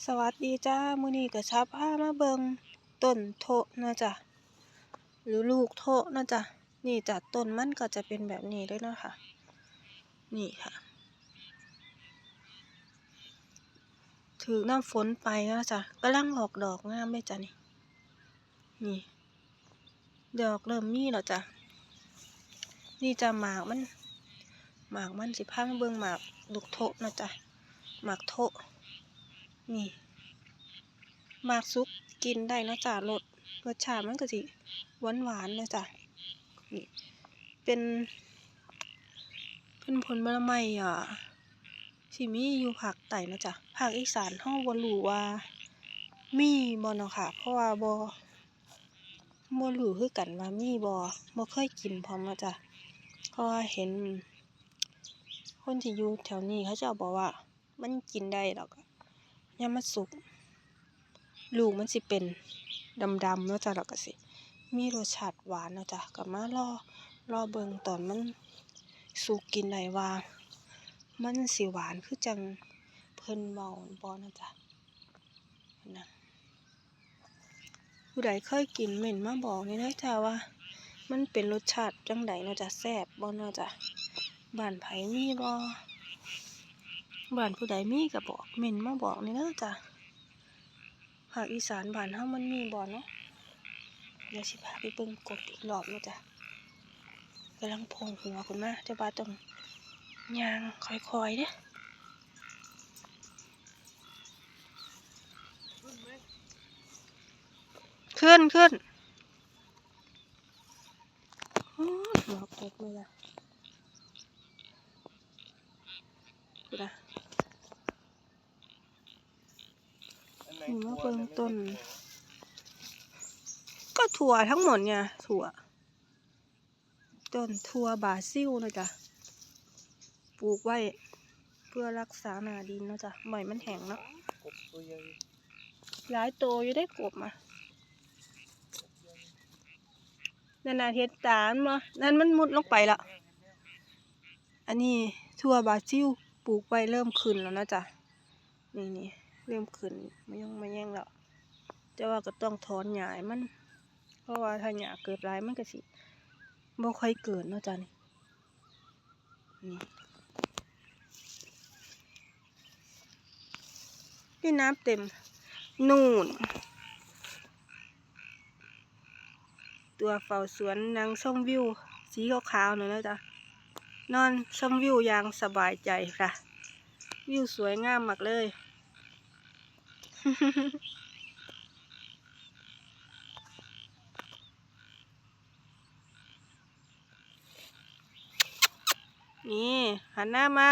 สวัสดีจ้ามื้อนี้ก็ชับพามาเบิงต้นโทะนะจ๊ะหรือลูกโทะนะจ๊ะนี่จ้ะต้นมันก็จะเป็นแบบนี้เลยนะคะนี่ค่ะ ถือน้ำฝนไปนะจ๊ะกำลังออกดอกงามเลยจ้ะนี่นี่ ดอกเริ่มมีแล้วจ้ะนี่จะหมากมัน หมากมันสิพังเบิงหมากลูกโทะนะจ๊ะหมากโทะ นี่หมากซุกกินได้นะจ้ะรสรสชาติมันก็สิหวานหวานนะจ๊ะนี่เป็น เป็นผลไม้อะที่มีอยู่ภาคใต้นะจ๊ะภาคอีสานเฮาบ่รู้ว่า มีบ่เนาะค่ะ เพราะว่าบ่บ่รู้คือกันว่ามีบ่บ่เคยกินพร้อมนะจ๊ะเพราะว่าเห็น คนที่อยู่แถวนี้เขาจ้าบอกว่า มันกินได้ดอก ยามมันสุก ลูกมันสิเป็นดำๆเนาะจ้ะแล้วก็สิ มีรสชาติหวานเนาะจ้ะก็มารอรอเบิ่งตอนมันสุกกินได้ว่า มันสิหวานคือจังเพิ่นเว้าบ่เนาะจ้ะนะผู้ใดเคยกินเหม่นมาบอกนี่เด้อจ้ะว่า มันเป็นรสชาติจังใดเนาะจ้ะแซ่บบ่เนาะจ้ะบ้านไผมีบ่ บ้านผู้ใดมีก็บอกเม่นมาบอกนี่เด้อจ้ะภาคอีสานบ้านเฮามันมีบ่เนาะเดี๋ยวสิพาไปเบิ่งกบอีกรอบเนาะจ้ะกำลังโผงหัวขึ้นมาแต่ว่าต้องยางค่อยๆเด้ขึ้นขึ้นโอ้ยหัวกเลยล่ะดูนะ นี่มาเบิ่งต้น ก็ถั่วทั้งหมดไงถั่ว ต้นถั่วบาซิลนะจ๊ะปลูกไว้ เพื่อรักษาหนาดินนะจ๊ะใบมันแห้งเนาะกบตัวหลายโตอยู่ได้กบมานานาเฮ็ดตามมานั่นมันมุดลงไปละอันนี้ถั่วบาซิลปลูกไว้เริ่มขึ้นแล้วนะจ๊ะ นี่นี่ ริ่มขึ้นไม่ยังไม่แย่งแล้วแต่ว่าก็ต้องถอนหญ้าให้มัน เพราะว่าถ้าหญ้าเกิดหลายมันก็สิบ่ค่อยเกิดเนาะจ้ะนี่นี่นี่น้ำเต็ม นู่น ตัวเฝ้าสวนนางชมวิว สีขาวๆหน่อยนะจ๊ะ นอนชมวิวอย่างสบายใจค่ะ วิวสวยงามมากเลย นี่ หันหน้ามา